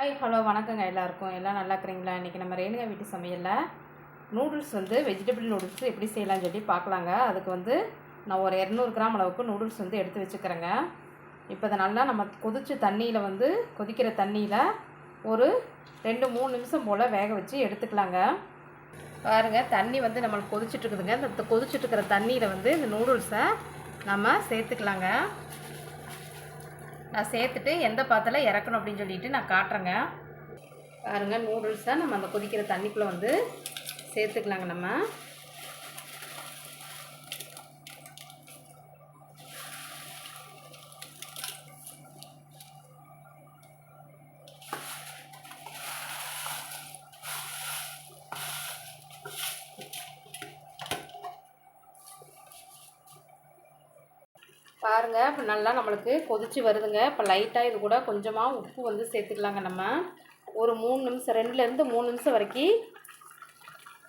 Hi hello வணக்கங்க எல்லாருக்கும். எல்லாம் நல்லா இருக்கிறீங்களா? இன்றைக்கி நம்ம ரேணுகா வீட்டு சமையலில் நூடுல்ஸ் வந்து வெஜிடபிள் நூடுல்ஸ் எப்படி செய்யலாம்னு சொல்லி பார்க்கலாங்க. அதுக்கு வந்து நான் ஒரு இரநூறு கிராம் அளவுக்கு நூடுல்ஸ் வந்து எடுத்து வச்சுக்கிறேங்க. இப்போ அதை நல்லா நம்ம கொதிச்ச தண்ணியில் வந்து கொதிக்கிற தண்ணியில் ஒரு ரெண்டு மூணு நிமிஷம் போல் வேக வச்சு எடுத்துக்கலாங்க. பாருங்கள் தண்ணி வந்து நம்மளுக்கு கொதிச்சுட்டு இருக்குதுங்க. இந்த கொதிச்சுட்டு இருக்கிற தண்ணியில் வந்து இந்த நூடுல்ஸை நம்ம சேர்த்துக்கலாங்க. நான் சேர்த்துட்டு எந்த பாத்தில் இறக்கணும் அப்படின்னு சொல்லிட்டு நான் காட்டுறேங்க. பாருங்கள் நூடுல்ஸை நம்ம அந்த கொதிக்கிற தண்ணிக்குள்ளே வந்து சேர்த்துக்கலாங்க நம்ம. பாருங்கள் இப்போ நல்லா நம்மளுக்கு கொதிச்சு வருதுங்க. இப்போ லைட்டாக இது கூட கொஞ்சமாக உப்பு வந்து சேர்த்துக்கலாங்க நம்ம. ஒரு மூணு நிமிஷம் ரெண்டுலேருந்து மூணு நிமிஷம் வரைக்கும்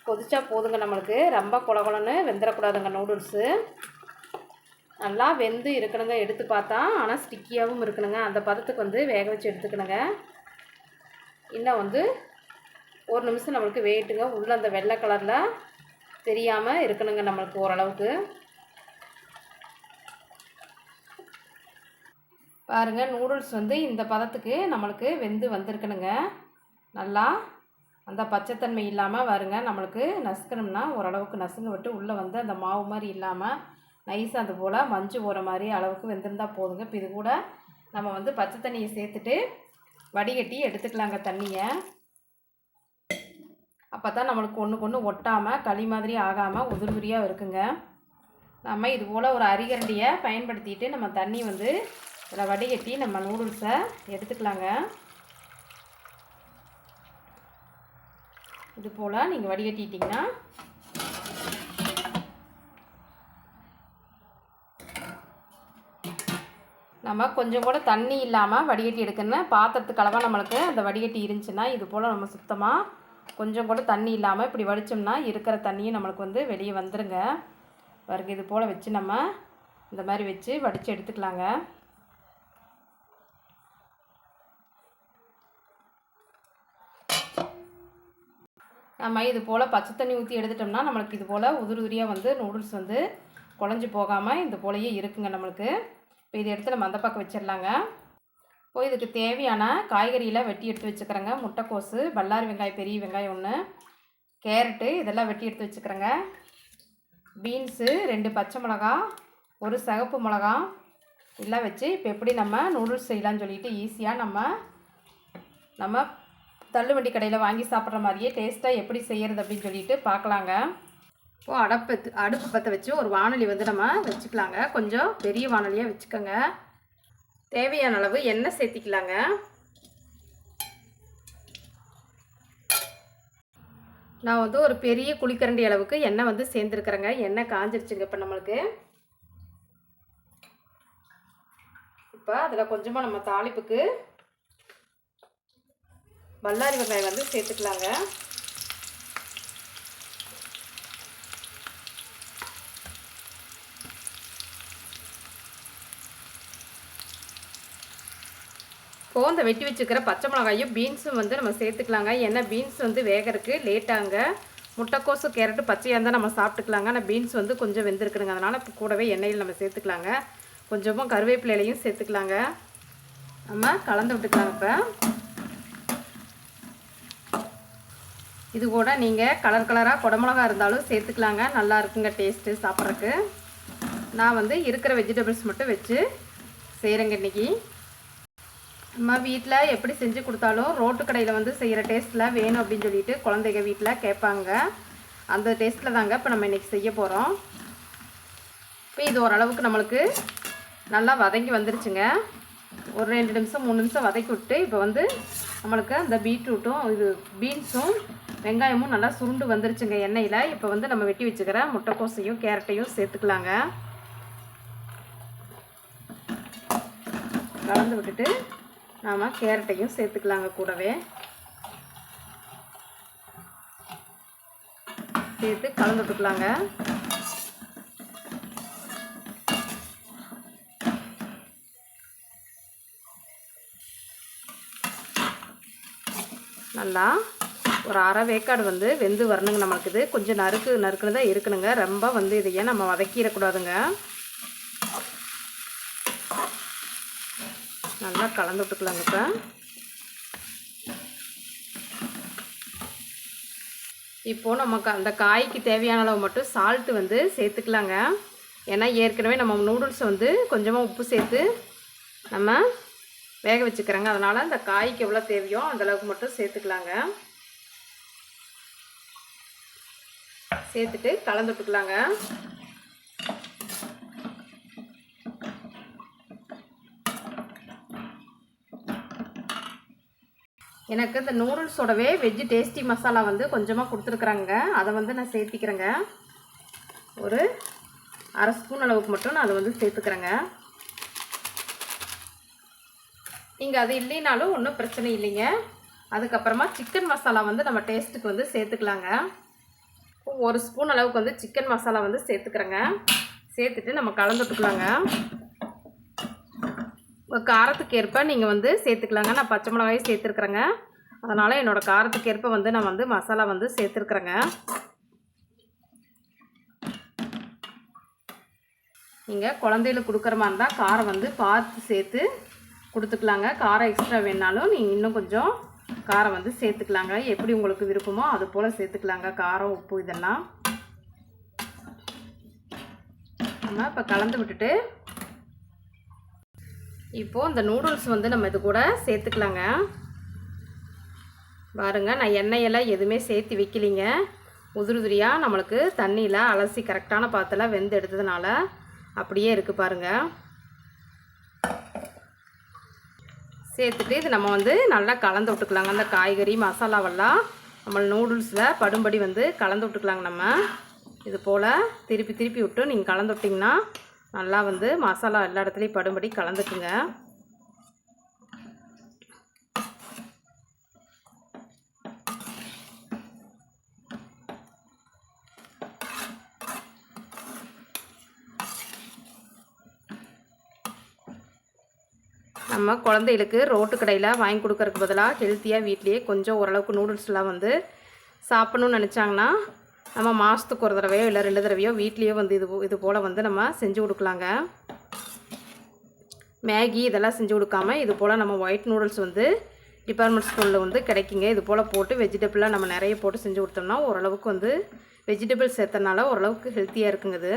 கொதிச்சா போதுங்க நம்மளுக்கு. ரொம்ப குளகுலன்னு வெந்துடக்கூடாதுங்க நூடுல்ஸு நல்லா வெந்து இருக்கணுங்க எடுத்து பார்த்தா. ஆனால் ஸ்டிக்கியாகவும் இருக்கணுங்க. அந்த பதத்துக்கு வந்து வேக வச்சு எடுத்துக்கணுங்க. இன்னும் வந்து ஒரு நிமிஷம் நம்மளுக்கு வெயிட்டுங்க உள்ளே அந்த வெள்ளை கலரில் தெரியாமல் இருக்கணுங்க நம்மளுக்கு ஓரளவுக்கு. பாருங்கள் நூடுல்ஸ் வந்து இந்த பதத்துக்கு நம்மளுக்கு வெந்து வந்திருக்கணுங்க. நல்லா அந்த பச்சைத்தன்மை இல்லாமல் வருங்க நம்மளுக்கு நசுக்கணும்னா ஓரளவுக்கு நசுங்க விட்டு உள்ளே வந்து அந்த மாவு மாதிரி இல்லாமல் நைஸாக அது போல் மஞ்சு போகிற மாதிரி அளவுக்கு வெந்திருந்தால் போதுங்க. இப்போ இது கூட நம்ம வந்து பச்சை தண்ணியை சேர்த்துட்டு வடிகட்டி எடுத்துக்கலாங்க தண்ணியை. அப்போ தான் நம்மளுக்கு ஒன்றுக்கு ஒன்று ஒட்டாமல் களி மாதிரி ஆகாமல் உதிர்வுரியாக இருக்குங்க. நம்ம இது போல் ஒரு அரிகரண்டியை பயன்படுத்திட்டு நம்ம தண்ணி வந்து இதில் வடிகட்டி நம்ம நூடுல்ஸை எடுத்துக்கலாங்க. இது போல் நீங்கள் வடிகட்டிட்டிங்கன்னா நம்ம கொஞ்சம் கூட தண்ணி இல்லாமல் வடிகட்டி எடுக்கணும் பாத்திரத்துக்கு அளவாக நம்மளுக்கு அந்த வடிகட்டி இருந்துச்சுன்னா இது போல் நம்ம சுத்தமாக கொஞ்சம் கூட தண்ணி இல்லாமல் இப்படி வடித்தோம்னா இருக்கிற தண்ணியும் நம்மளுக்கு வந்து வெளியே வந்துடுங்க பாருங்க இது போல் வச்சு நம்ம இந்த மாதிரி வச்சு வடித்து எடுத்துக்கலாங்க. நம்ம இது போல் பச்சை தண்ணி ஊற்றி எடுத்துட்டோம்னா நம்மளுக்கு இது போல் உதிரி உதிரியாக வந்து நூடுல்ஸ் வந்து குழஞ்சி போகாமல் இந்த போலயே இருக்குங்க நம்மளுக்கு. இப்போ இதை எடுத்து நம்ம அந்த பக்கம் வச்சிடலாங்க. இப்போ இதுக்கு தேவையான காய்கறியெல்லாம் வெட்டி எடுத்து வச்சுக்கிறேங்க. முட்டைக்கோசு பல்லாரி வெங்காயம் பெரிய வெங்காயம் ஒன்று கேரட்டு இதெல்லாம் வெட்டி எடுத்து வச்சுக்கிறேங்க. பீன்ஸு ரெண்டு பச்சை மிளகா ஒரு சிகப்பு மிளகா எல்லாம் வச்சு இப்போ எப்படி நம்ம நூடுல்ஸ் செய்யலாம்னு சொல்லிட்டு ஈஸியாக நம்ம நம்ம தள்ளுவண்டி கடையில் வாங்கி சாப்பிட்ற மாதிரியே டேஸ்ட்டாக எப்படி செய்கிறது அப்படின்னு சொல்லிட்டு பார்க்கலாங்க. இப்போ அடப்பத்து அடுப்பு பற்ற வச்சு ஒரு வானொலி வந்து நம்ம வச்சுக்கலாங்க. கொஞ்சம் பெரிய வானொலியாக வச்சுக்கோங்க. தேவையான அளவு எண்ணெய் சேர்த்திக்கலாங்க. நான் வந்து ஒரு பெரிய குளிக்கரண்டி அளவுக்கு எண்ணெய் வந்து சேர்ந்துருக்குறேங்க. எண்ணெய் காஞ்சிருச்சுங்க இப்போ நம்மளுக்கு. இப்போ அதில் கொஞ்சமாக நம்ம தாளிப்புக்கு பல்லாரி வெங்காயம் வந்து சேர்த்துக்கலாங்க. கோந்த இந்த வெட்டி வச்சுக்கிற பச்சை மிளகாயும் பீன்ஸும் வந்து நம்ம சேர்த்துக்கலாங்க. ஏன்னா பீன்ஸ் வந்து வேகிறதுக்கு லேட்டாங்க முட்டைக்கோசு கேரட்டு பச்சையாக இருந்தால் நம்ம சாப்பிட்டுக்கலாங்க. ஆனால் பீன்ஸ் வந்து கொஞ்சம் வெந்திருக்குதுங்க அதனால் இப்போ கூடவே எண்ணெயில் நம்ம சேர்த்துக்கலாங்க. கொஞ்சமாக கருவேப்பிலையிலையும் சேர்த்துக்கலாங்க. நம்ம கலந்து விட்டுக்கலாங்க இப்போ. இது கூட நீங்கள் கலர் கலராக குடமிளகா இருந்தாலும் சேர்த்துக்கலாங்க. நல்லா இருக்குங்க டேஸ்ட்டு சாப்பிட்றக்கு நான் வந்து இருக்கிற வெஜிடபிள்ஸ் மட்டும் வச்சு செய்கிறேங்க இன்றைக்கி நம்ம வீட்டில் எப்படி செஞ்சு கொடுத்தாலும் ரோட்டு கடையில் வந்து செய்கிற டேஸ்ட்டில் வேணும் அப்படின்னு சொல்லிட்டு குழந்தைங்க வீட்டில் கேட்பாங்க. அந்த டேஸ்ட்டில் தாங்க இப்போ நம்ம இன்றைக்கி செய்ய போகிறோம் இப்போ இது ஓரளவுக்கு நம்மளுக்கு நல்லா வதங்கி வந்துருச்சுங்க. ஒரு ரெண்டு நிமிஷம் மூணு நிமிஷம் வதக்கி விட்டு இப்போ வந்து நம்மளுக்கு அந்த பீட்ரூட்டும் இது பீன்ஸும் வெங்காயமும் நல்லா சுருண்டு வந்துருச்சுங்க எண்ணெயில். இப்போ வந்து நம்ம வெட்டி வச்சுக்கிற முட்டைக்கோசையும் கேரட்டையும் சேர்த்துக்கலாங்க. கலந்து விட்டுட்டு நாம் கேரட்டையும் சேர்த்துக்கலாங்க கூடவே. சேர்த்து கலந்து விட்டுக்கலாங்க. நல்லா ஒரு அரை வேக்காடு வந்து வெந்து வரணுங்க நம்மளுக்கு இது. கொஞ்சம் நறுக்கு நறுக்குன்னு தான் இருக்கணுங்க. ரொம்ப வந்து இதையே நம்ம வதக்கிடக்கூடாதுங்க. நல்லா கலந்து விட்டுக்கலாங்க இப்போ. இப்போது நமக்கு அந்த காய்க்கு தேவையான அளவு மட்டும் சால்ட்டு வந்து சேர்த்துக்கலாங்க. ஏன்னா ஏற்கனவே நம்ம நூடுல்ஸை வந்து கொஞ்சமாக உப்பு சேர்த்து நம்ம வேக வச்சுக்கிறோங்க. அதனால் அந்த காய்க்கு எவ்வளோ தேவையோ அந்த அளவுக்கு மட்டும் சேர்த்துக்கலாங்க. சேர்த்துட்டு கலந்து விட்டுக்கலாங்க. எனக்கு இந்த நூடுல்ஸோடவே வெஜ்ஜு டேஸ்டி மசாலா வந்து கொஞ்சமாக கொடுத்துருக்குறாங்க. அதை வந்து நான் சேர்த்திக்கிறேங்க. ஒரு அரை ஸ்பூன் அளவுக்கு மட்டும் நான் அதை வந்து சேர்த்துக்கிறேங்க. நீங்கள் அது இல்லைனாலும் ஒன்றும் பிரச்சனை இல்லைங்க. அதுக்கப்புறமா சிக்கன் மசாலா வந்து நம்ம டேஸ்ட்டுக்கு வந்து சேர்த்துக்கலாங்க. ஒரு ஸ்பூன் அளவுக்கு வந்து சிக்கன் மசாலா வந்து சேர்த்துக்கிறேங்க. சேர்த்துட்டு நம்ம கலந்துட்டுக்கலாங்க. காரத்துக்கு ஏற்ப நீங்கள் வந்து சேர்த்துக்கலாங்க. நான் பச்சை மிளகாயும் சேர்த்துருக்குறேங்க. அதனால் என்னோடய காரத்துக்கு ஏற்ப வந்து நான் வந்து மசாலா வந்து சேர்த்துருக்குறேங்க. நீங்கள் குழந்தைகளுக்கு கொடுக்குற மாதிரி இருந்தால் காரம் வந்து பார்த்து சேர்த்து கொடுத்துக்கலாங்க. காரம் எக்ஸ்ட்ரா வேணாலும் நீங்கள் இன்னும் கொஞ்சம் காரம் வந்து சேர்த்துக்கலாங்க. எப்படி உங்களுக்கு விருப்பமோ அது போல் சேர்த்துக்கலாங்க. காரம் உப்பு இதெல்லாம். நம்ம இப்போ கலந்து விட்டுட்டு இப்போது இந்த நூடுல்ஸ் வந்து நம்ம இது கூட சேர்த்துக்கலாங்க. பாருங்கள் நான் எண்ணெயெல்லாம் எதுவுமே சேர்த்து வைக்கலிங்க. உதிரி உதிரியாக நம்மளுக்கு தண்ணியில் அலசி கரெக்டான பாத்தில் வெந்து எடுத்ததுனால அப்படியே இருக்குது பாருங்கள் சேர்த்துட்டு இது நம்ம வந்து நல்லா கலந்து விட்டுக்கலாங்க. அந்த காய்கறி மசாலாவெல்லாம் நம்ம நூடுல்ஸில் படும்படி வந்து கலந்து விட்டுக்கலாங்க நம்ம. இது போல் திருப்பி திருப்பி விட்டு நீங்கள் கலந்து விட்டிங்கன்னா நல்லா வந்து மசாலா எல்லா இடத்துலையும் படும்படி கலந்துக்குங்க. நம்ம குழந்தைகளுக்கு ரோட்டு கடையில் வாங்கி கொடுக்கறதுக்கு பதிலாக ஹெல்த்தியாக வீட்லேயே கொஞ்சம் ஓரளவுக்கு நூடுல்ஸ்லாம் வந்து சாப்பிட்ணுன்னு நினச்சாங்கன்னா நம்ம மாதத்துக்கு ஒரு தடவையோ இல்லை ரெண்டு தடவையோ வீட்லேயே வந்து இது இது போல் வந்து நம்ம செஞ்சு கொடுக்கலாங்க. மேகி இதெல்லாம் செஞ்சு கொடுக்காம இது போல் நம்ம ஒயிட் நூடுல்ஸ் வந்து டிபார்ட்மெண்ட் ஸ்கூலில் வந்து கிடைக்குங்க. இது போல் போட்டு வெஜிடபிளாக நம்ம நிறைய போட்டு செஞ்சு கொடுத்தோம்னா ஓரளவுக்கு வந்து வெஜிடபிள் சேர்த்தனால ஓரளவுக்கு ஹெல்த்தியாக இருக்குங்க இது.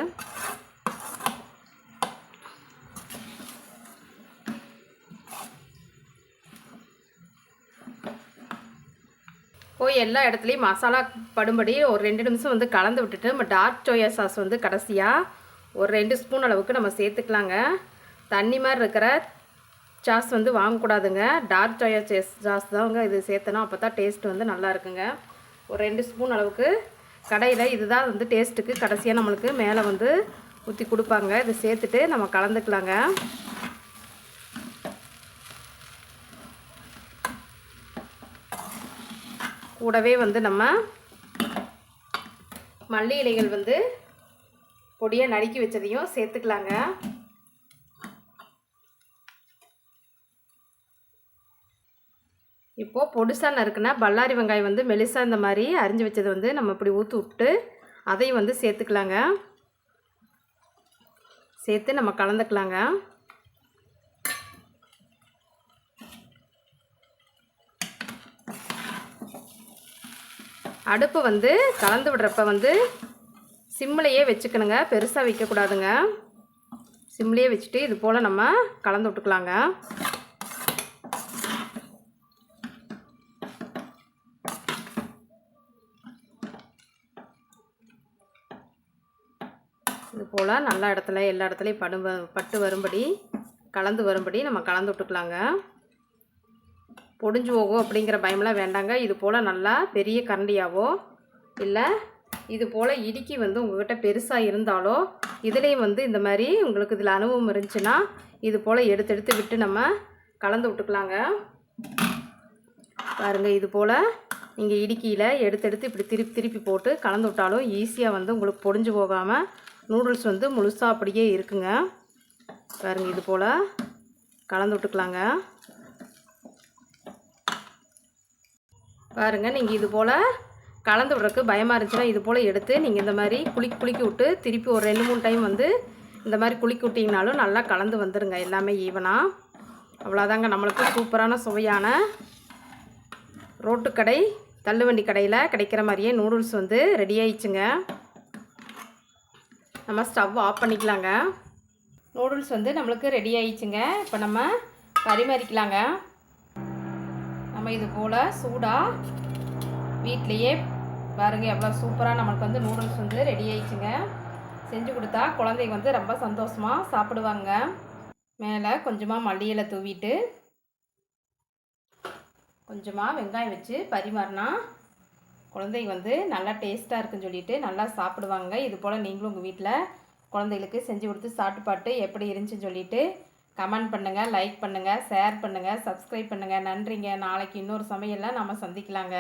போய் எல்லா இடத்துலையும் மசாலா படும்படி ஒரு ரெண்டு நிமிஷம் வந்து கலந்து விட்டுட்டு நம்ம டார்க் சோயா சாஸ் வந்து கடைசியாக ஒரு ரெண்டு ஸ்பூன் அளவுக்கு நம்ம சேர்த்துக்கலாங்க. தண்ணி மாதிரி இருக்கிற சாஸ் வந்து வாங்கக்கூடாதுங்க. டார்க் சோயா சேஸ் சாஸ் தாங்க இது சேர்த்தணும். அப்போ தான் டேஸ்ட் வந்து நல்லா இருக்குங்க. ஒரு ரெண்டு ஸ்பூன் அளவுக்கு கடையில் இதுதான் வந்து டேஸ்ட்டுக்கு கடைசியாக நம்மளுக்கு மேலே வந்து ஊற்றி கொடுப்பாங்க. இதை சேர்த்துட்டு நம்ம கலந்துக்கலாங்க. கூடவே வந்து நம்ம மல்லி இலைகள் வந்து பொடியாக நறுக்கி வச்சதையும் சேர்த்துக்கலாங்க. இப்போது பொடிசாக நறுக்குனா பல்லாரி வெங்காயம் வந்து மெலிசாக இந்த மாதிரி அரிஞ்சு வச்சது வந்து நம்ம இப்படி ஊற்றி விட்டு அதையும் வந்து சேர்த்துக்கலாங்க. சேர்த்து நம்ம கலந்துக்கலாங்க. அடுப்பு வந்து கலந்து விடுறப்ப வந்து சிம்மிலையே வச்சுக்கணுங்க. பெருசாக வைக்கக்கூடாதுங்க. சிம்லேயே வச்சுட்டு இது போல் நம்ம கலந்து விட்டுக்கலாங்க. இது போல் நல்ல இடத்துல எல்லா இடத்துலையும் படும் பட்டு வரும்படி கலந்து வரும்படி நம்ம கலந்து விட்டுக்கலாங்க. பொடிஞ்சு போகும் அப்படிங்கிற பயமெல்லாம் வேண்டாங்க. இது போல் நல்லா பெரிய கரண்டியாவோ இல்லை இது போல் இடுக்கி வந்து உங்கள்கிட்ட பெருசாக இருந்தாலோ இதுலேயும் வந்து இந்த மாதிரி உங்களுக்கு இதில் அனுபவம் இருந்துச்சுன்னா இது போல் எடுத்து எடுத்து விட்டு நம்ம கலந்து விட்டுக்கலாங்க. பாருங்கள் இது போல் நீங்கள் இடுக்கியில் எடுத்து எடுத்து இப்படி திருப்பி திருப்பி போட்டு கலந்து விட்டாலும் ஈஸியாக வந்து உங்களுக்கு பொடிஞ்சு போகாமல் நூடுல்ஸ் வந்து முழுசாக அப்படியே இருக்குங்க. பாருங்கள் இது போல் கலந்து விட்டுக்கலாங்க. பாருங்கள் நீங்கள் இது போல் கலந்து விட்றதுக்கு பயமாக இருந்துச்சுன்னா இது போல் எடுத்து நீங்கள் இந்த மாதிரி குளிக் குளிக்க விட்டு திருப்பி ஒரு ரெண்டு மூணு டைம் வந்து இந்த மாதிரி குளிக்க விட்டிங்கனாலும் நல்லா கலந்து வந்துடுங்க எல்லாமே ஈவனாக அவ்வளோதாங்க நம்மளுக்கு சூப்பரான சுவையான ரோட்டு கடை தள்ளுவண்டி கடையில் கிடைக்கிற மாதிரியே நூடுல்ஸ் வந்து ரெடி ஆயிடுச்சுங்க. நம்ம ஸ்டவ் ஆஃப் பண்ணிக்கலாங்க. நூடுல்ஸ் வந்து நம்மளுக்கு ரெடி ஆயிடுச்சுங்க. இப்போ நம்ம பரிமாறிக்கலாங்க. நம்ம இது போல் சூடாக வீட்லேயே பாருங்கள் எவ்வளோ சூப்பராக நம்மளுக்கு வந்து நூடுல்ஸ் வந்து ரெடி ஆயிடுச்சுங்க. செஞ்சு கொடுத்தா குழந்தைங்க வந்து ரொம்ப சந்தோஷமாக சாப்பிடுவாங்க. மேலே கொஞ்சமாக மல்லி தூவிட்டு கொஞ்சமாக வெங்காயம் வச்சு பரிமாறினா குழந்தைங்க வந்து நல்லா டேஸ்ட்டாக இருக்குன்னு சொல்லிட்டு நல்லா சாப்பிடுவாங்க. இது போல் நீங்களும் உங்கள் வீட்டில் குழந்தைகளுக்கு செஞ்சு கொடுத்து சாப்பிட்டு பாட்டு எப்படி இருந்துச்சுன்னு சொல்லிவிட்டு கமெண்ட் பண்ணுங்கள் லைக் பண்ணுங்கள் ஷேர் பண்ணுங்கள் சப்ஸ்கிரைப் பண்ணுங்கள் நன்றிங்க. நாளைக்கு இன்னொரு சமையலில் நம்ம சந்திக்கலாங்க.